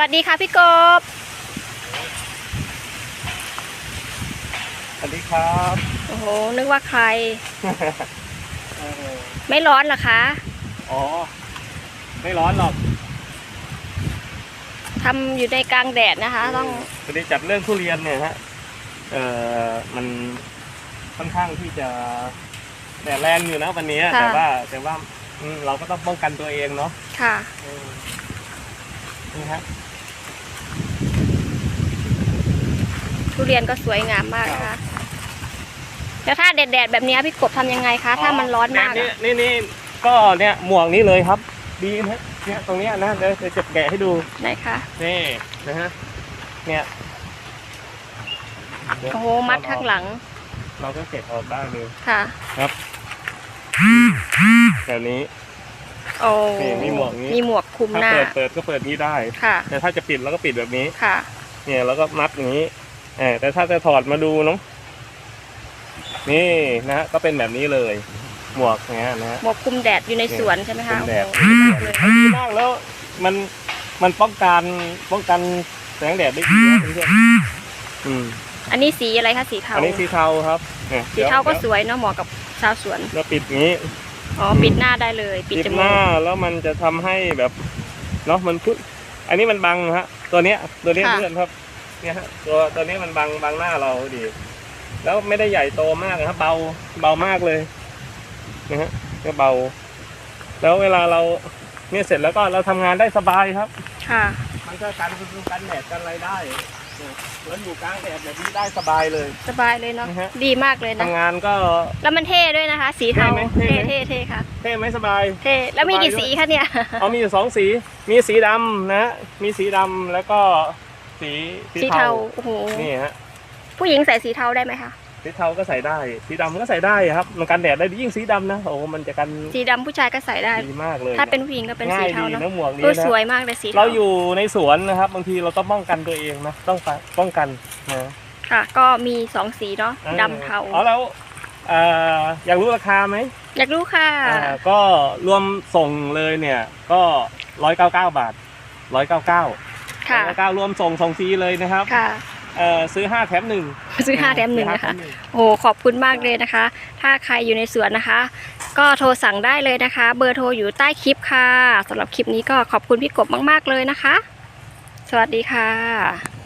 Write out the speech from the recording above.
วัสดีค่ะพี่กบ สวัสดีครับโอ้โห นึกว่าใคร เออไม่ร้อนเหรอคะอ๋อ ไม่ร้อนหรอกทำอยู่ในกลางแดดนะคะ ต้องพอดีจัดเรื่องทุเรียนเนี่ยฮะ เอ่อ มันค่อนข้างที่จะแดดแรงอยู่นะวันนี้ค่ะแต่ว่าแต่ว่าอืมเราก็ต้องป้องกันตัวเองเนาะค่ะ เออ นี่ฮะทุเรียนก็สวยงามมากนะคะแล้วถ้าแดดๆแบบนี้พี่กบทำยังไงคะ ถ้ามันร้อนมากนี่อะนี่นี่ก็เนี่ยหมวกนี้เลยครับดีนะเนี่ยตรงเนี้ยนะเดี๋ยวจะแกะให้ดูไหนคะนี่นะฮะเนี่ยเดี๋ยวโอ้โหมัดข้างหลังเราก็เก็บออกได้เลยค่ะแบบนี้ โอ้นี่มีหมวกนี้ มีหมวกคลุมหถ้าน้า เปิดเปิดก็เปิดนี้ได้ ค่ะ แต่ถ้าจะปิดเราก็ปิดแบบนี้ ค่ะ เนี่ยแล้วก็มัดอย่างนี้เออแต่ถ้าจะถอดมาดูเนาะนี่นะฮะก็เป็นแบบนี้เลย หมวกเนี้ยนะฮะ หมวกคลุมแดดอยู่ในสวนใช่ไหมคะเป็นแดด โอ้โหเลยดีมากแล้วมันมันป้องกันป้องกันแสงแดดได้ดีนะเพื่อนๆอืมอันนี้สีอะไรคะสีเทาอันนี้สีเทาครับเนี่ยสีเทาก็สดี๋ยววยเนาะเหมาะกับชาวสวนเราปิดอย่างนี้ อ๋อปิดหน้าได้เลย ปิดปิดจหมูน้ากแล้วมันจะทำให้แบบเนาะมันพุอันนี้มันบังฮะ ตัวเนี้ยตัวเนี้ยค่ะ เพื่อนครับ เนี่ยฮะตัวตัวเนี้ยมันบังบังหน้าเราดี แล้วไม่ได้ใหญ่โตมากนะครับเบาเบามากเลยนะฮะก็เบา แล้วเวลาเราเนี่ยเสร็จแล้วก็เราทำงานได้สบายครับ ค่ะ มันก็การคุมกันแดดกันอะไรได้ เนี่ยแล้วอยู่กลางแดดแบบนี้ได้สบายเลย สบายเลยเนาะนะฮะ ดีมากเลยนะ ทำงานก็ แล้วมันเท่ด้วยนะคะ สีเทาเท่ไหมเท่เท่ไหม เท่เท่ค่ะ เท่ไหมสบาย เท่แล้วมีกี่สบายด้วย สีคะเนี่ย เอามีอยู่สองสี มีสีดำนะฮะมีสีดำแล้วก็สีสีเทาโอ้โหนี่ฮะผู้หญิงใส่สีเทาได้ไหมคะ สีเทาก็ใส่ได้ สีดำก็ใส่ได้ครับมันกันแดดได้ยิ่งสีดำนะโอ้โหมันจะกันสีดำผู้ชายก็ใส่ได้ ดีมากเลยถ้าเป็นผู้หญิงก็เป็นสีง่ายเทาดีเนาะนะหมวกนี้เออนะ สวยมากเลยสีเทาเราอยู่ในสวนนะครับบางทีเราต้องป้องกันตัวเองนะต้องป้องกันนะค่ะ ก็มีสองสีเนาะออดำเทาอ๋อแล้วเอ่ออยากรู้ราคาไหมอยากรู้ค่ะ อ่าก็รวมส่งเลยเนี่ยก็ร้อยเก้าเก้าบาทร้อยเก้าเก้าค่ะร้อยเก้ารวมส่งส่งฟรีเลยนะครับ ค่ะ เอ่อซื้อห้าแถมหนึ่ง ซื้อห้าแถมหนึ่งซื้อนะคะาแถมหงโอ้โหขอบคุณมากเลยนะคะ ถ้าใครอยู่ในสวนนะคะ ก็โทรสั่งได้เลยนะคะ เบอร์โทรอยู่ใต้คลิปค่ะสำหรับคลิปนี้ก็ขอบคุณพี่กบมาก ๆเลยนะคะ สวัสดีค่ะ